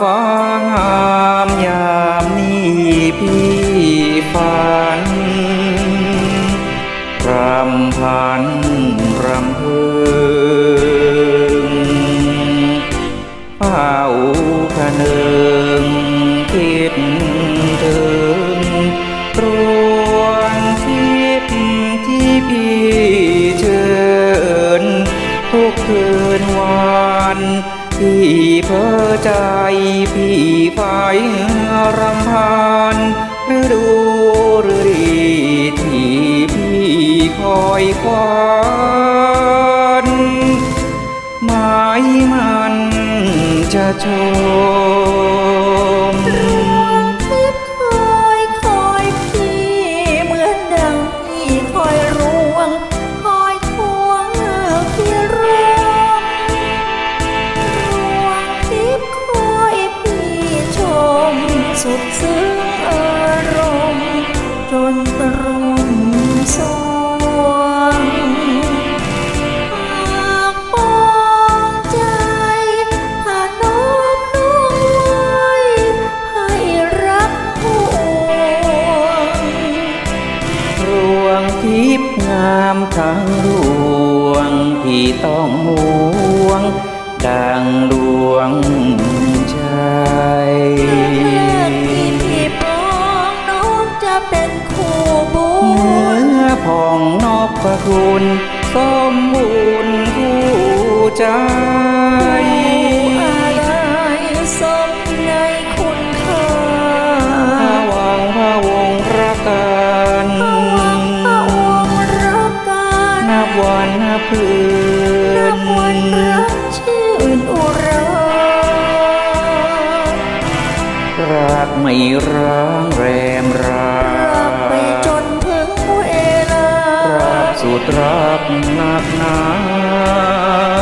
ฟ้างามยามนี้พี่ฝันรำพันรำพึงเฝ้าพนึงคิดถึงรวนทิพที่พี่เชิญทุกคืนวันที่เพ้อ ใจพี่พายรำพันฤดูฤดีที่พี่คอยควันหมายมันจะชม สุดซึ้งอารมณ์จนตรุมสวงหากปองใจถ้าน้อมนุ่งไว้ให้รักห่วงรวงทิพย์งามทั้งดวงที่ต้องห่วงดังดวง องนอกพระคุณสมบูรณ์คู่ใจอะไรสมในคุณค่าพระวังพระวงศ์รักกันพระวังพระองค์รักกันนับวันนับคืนนับวันรักชื่นอุรารักไม่ร้างแรม สุดรักหนักหนา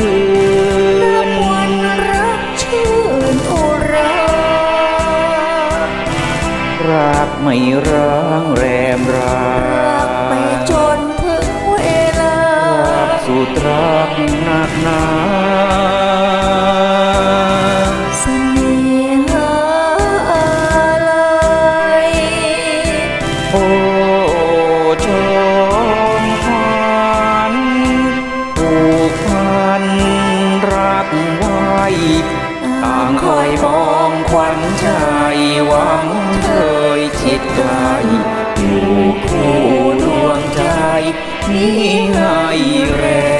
คืนับนวันรักชื่นอุรารักไม่ร้างแรมรารักไปจนถึงเวลารักสุดรักหนักหนา ไว้ต่างคอยมองควัญใจหวังเคยชิดใจอยู่คู่ดวงใจนี้ให้แรง